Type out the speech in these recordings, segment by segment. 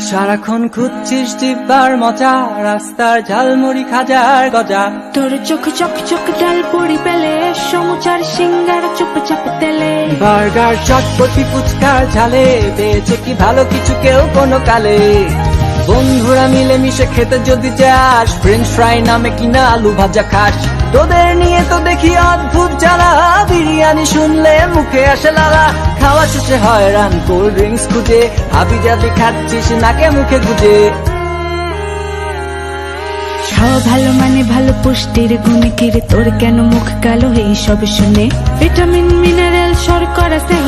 সারাক্ষণ খুঁজছিস দিব্যার মজা রাস্তার ঝালমুড়ি খাজার গজা। তোর চোখ চক চক ডাল পড়ি পেলে সমুচার সিঙ্গার চুপ চাপ তেলে। বার্গার চটপটি ফুচকার ঝালে পেয়েছে কি ভালো কিছু কেউ কোনো কালে? বন্ধুরা মিলে মিশে খেতে যদি যাস ফ্রেঞ্চ ফ্রাই নামে কিনা আলু ভাজা খাস। তোদের নিয়ে তো দেখি অদ্ভুত বিরিয়ানি শুনলে মুখে আসে লালা। খাওয়া শেষে হয় রান কোল্ড ড্রিঙ্কস খুঁজে। হাবি জাবি খাচ্ছিস নাকে মুখে গুজে। খাওয়া ভালো মানে ভালো পুষ্টির গুণে কিরে তোর কেন মুখ কালো এই সব শুনে? ভিটামিন মিনারেল শর্করা দেহ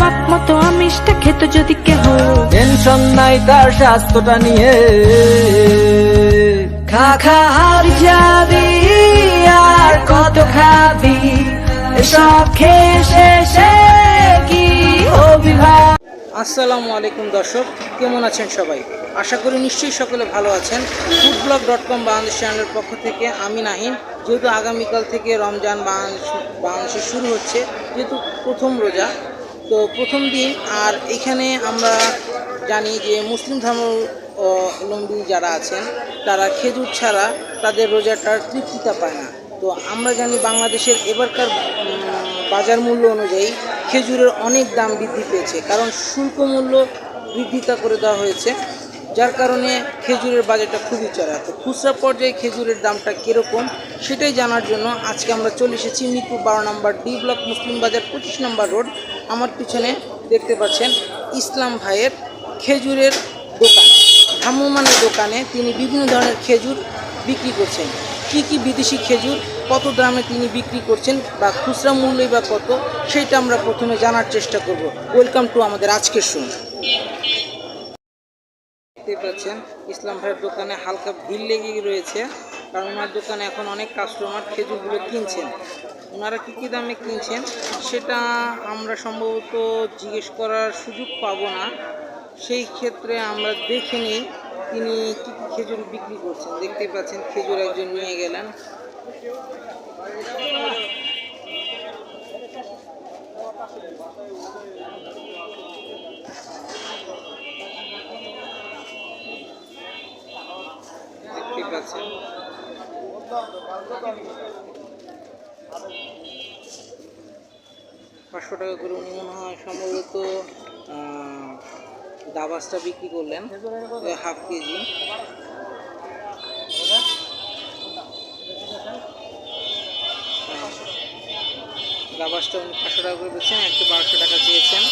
মাপ মতো আমিষটা খেত যদি কেহ। টেনশন নাই তার স্বাস্থ্যটা নিয়ে। খা খা হার যাবি আর কত খাবি? এসব খেয়ে আসসালামু আলাইকুম দর্শক, কেমন আছেন সবাই? আশা করি নিশ্চয়ই সকলে ভালো আছেন। Food blog dot com Bangladesh চ্যানেলের পক্ষ থেকে আমি নাহিন যেহেতু আগামীকাল থেকে রমজান বাংলাদেশ শুরু হচ্ছে, যেহেতু প্রথম রোজা, তো প্রথম দিন। আর এখানে আমরা জানি যে মুসলিম ধর্ম অবলম্বী যারা আছেন, তারা খেজুর ছাড়া তাদের রোজাটার তৃপ্তিতা পায় না। তো আমরা জানি বাংলাদেশের এবারকার বাজার মূল্য অনুযায়ী খেজুরের অনেক দাম বৃদ্ধি পেয়েছে। কারণ শুল্ক মূল্য বৃদ্ধিতা করে দেওয়া হয়েছে, যার কারণে খেজুরের বাজারটা খুবই চড়া। তো খুচরা পর্যায়ে খেজুরের দামটা কীরকম সেটাই জানার জন্য আজকে আমরা চলে এসেছি মিরপুর বারো নম্বর ডি ব্লক মুসলিম বাজার পঁচিশ নম্বর রোড। আমার পিছনে দেখতে পাচ্ছেন ইসলাম ভাইয়ের খেজুরের দোকান। ভ্রাম্যমানের দোকানে তিনি বিভিন্ন ধরনের খেজুর বিক্রি করছেন। কি কি বিদেশি খেজুর, কত দামে তিনি বিক্রি করছেন বা খুচরা মূল্যই বা কত, সেটা আমরা প্রথমে জানার চেষ্টা করব। ওয়েলকাম টু আমাদের আজকের শো দেখতে পাচ্ছেন, ইসলাম ভাইয়ের দোকানে হালকা ভিড় লেগে রয়েছে, কারণ ওনার দোকানে এখন অনেক কাস্টমার খেজুরগুলো কিনছেন। ওনারা কী কী দামে কিনছেন, সেটা আমরা সম্ভবত জিজ্ঞেস করার সুযোগ পাবো না। সেই ক্ষেত্রে আমরা দেখে নিই তিনি কী কী খেজুর বিক্রি করছেন? দেখতে পাচ্ছেন খেজুর একজন নিয়ে গেলেন। দেখতেই পাচ্ছেন। পাঁচশো টাকা করে উনি মনে হয় সম্ভবত দাবাসটা বিক্রি করলেন হাফ কেজি। দাবাসটা উনি পাঁচশো টাকা করে বেচছেন, একটু বারোশো টাকা চেয়েছেন।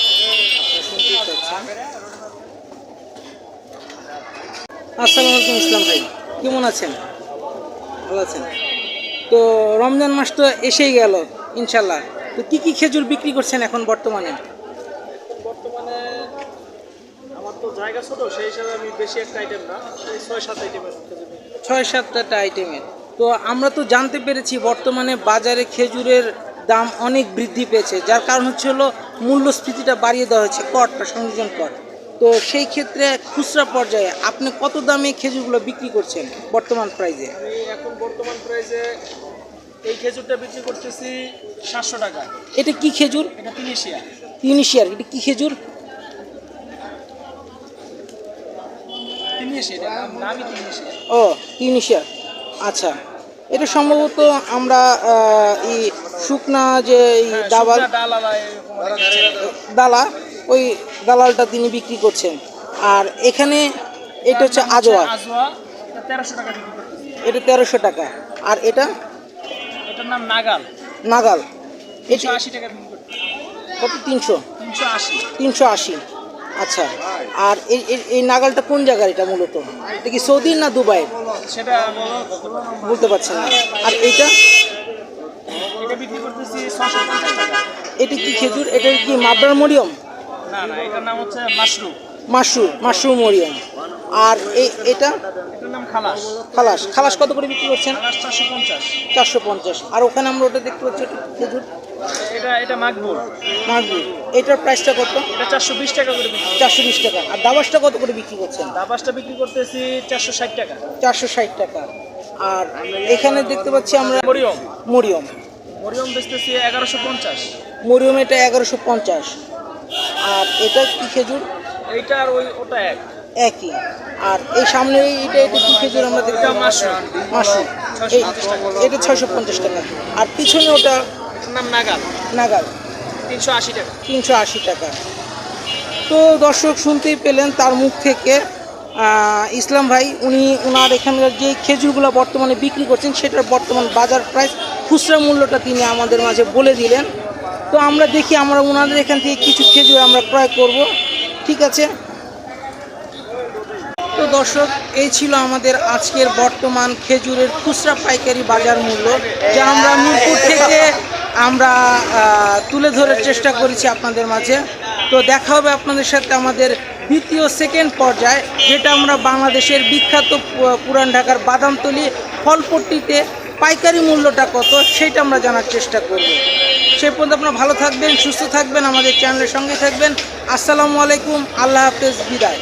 আপনারা আসসালামু আলাইকুম, ইসলাম ভাই। কেমন আছেন? ভালো আছেন? তো রমজান মাস তো এসেই গেল, ইনশাল্লাহ। তো কী কী খেজুর বিক্রি করছেন এখন বর্তমানে আমার তো জায়গা ছোট সেই হিসাবে আমি বেশি একটা আইটেম না ছয় সাত আইটেমের। ছয় সাতটা আইটেমের তো আমরা তো জানতে পেরেছি বর্তমানে বাজারে খেজুরের দাম অনেক বৃদ্ধি পেয়েছে যার কারণ হচ্ছে হলো মূল্যস্ফীতিটা বাড়িয়ে দেওয়া হয়েছে করটা সংযোজন কর। তো সেই ক্ষেত্রে খুচরা পর্যায়ে আপনি কত দামে খেজুরগুলো বিক্রি করছেন বর্তমান প্রাইজে আমি এখন বর্তমান প্রাইজে এই খেজুরটা বিক্রি করতেছি সাতশো টাকা। এটা কি খেজুর? এটা তিনিশিয়া তিনিশিয়ার এটা কি খেজুর তিনিশিয়া এটা নাম নামই তিনিশিয়া ও তিনিশিয়া আচ্ছা এটা সম্ভবত আমরা এই শুকনা যে এই দাবাল। দালা ওই দালালটা তিনি বিক্রি করছেন। আর এখানে এটা হচ্ছে আজোয়া। এটা তেরোশো টাকা আর এটা? এটার নাম নাগাল। নাগাল। এটা আশি টাকা কত? তিনশো। তিনশো আশি। তিনশো আশি। আচ্ছা আর এই নাগালটা কোন জায়গার এটা মূলত? এটা কি সৌদি না দুবাই? সেটা বলতে পারছেন না। আর এইটা এটা এটা কি খেজুর? এটা কি মাবরার মরিয়ম? না না এটার নাম হচ্ছে মাশরুম। মাশরুম মাশরুম মরিয়ম। আর এই এটা? খালাস। খালাস। খালাস কত করে বিক্রি করছেন? চারশো পঞ্চাশ। চারশো পঞ্চাশ। আর ওখানে আমরা ওটা দেখতে পাচ্ছি খেজুর। এটা এটা মাকবুল মাগবি এটার প্রাইসটা কত? এটা চারশো বিশ টাকা করে চারশো বিশ টাকা। আর দাবাসটা কত করে বিক্রি করছেন? দাবাসটা বিক্রি করতেছি চারশো ষাট টাকা। চারশো ষাট টাকা। আর এখানে দেখতে পাচ্ছি আমরা মরিয়ম। মরিয়ম। মরিয়ম বেচতেছি এগারোশো পঞ্চাশ। মরিয়ম এটা এগারোশো পঞ্চাশ। আর এটা কি খেজুর? এইটা আর ওই ওটা এক। একই। আর এই সামনে এটা এটা কি খেজুর আমরা দেখতে। মাশরুম। এই এটা ছয়শো পঞ্চাশ টাকা। আর পিছনে ওটা নাম নাগাল। নাগাল। তিনশো আশি টাকা। তিনশো আশি টাকা। তো দর্শক শুনতেই পেলেন তার মুখ থেকে ইসলাম ভাই উনি ওনার এখানকার যে খেজুরগুলো বর্তমানে বিক্রি করছেন সেটার বর্তমান বাজার প্রাইস খুচরা মূল্যটা তিনি আমাদের মাঝে বলে দিলেন। তো আমরা দেখি আমরা ওনাদের এখান থেকে কিছু খেজুর আমরা ক্রয় করব। ঠিক আছে? তো দর্শক, এই ছিল আমাদের আজকের বর্তমান খেজুরের খুচরা পাইকারি বাজার মূল্য, যা আমরা মিরপুর থেকে আমরা তুলে ধরার চেষ্টা করেছি আপনাদের মাঝে। তো দেখা হবে আপনাদের সাথে আমাদের দ্বিতীয় সেকেন্ড পর্যায়ে, যেটা আমরা বাংলাদেশের বিখ্যাত পুরান ঢাকার বাদামতলি ফলপট্টিতে পাইকারি মূল্যটা কত, সেটা আমরা জানার চেষ্টা করব। সেই পর্যন্ত আপনারা ভালো থাকবেন, সুস্থ থাকবেন, আমাদের চ্যানেলের সঙ্গে থাকবেন। আসসালামু আলাইকুম, আল্লাহ হাফেজ, বিদায়।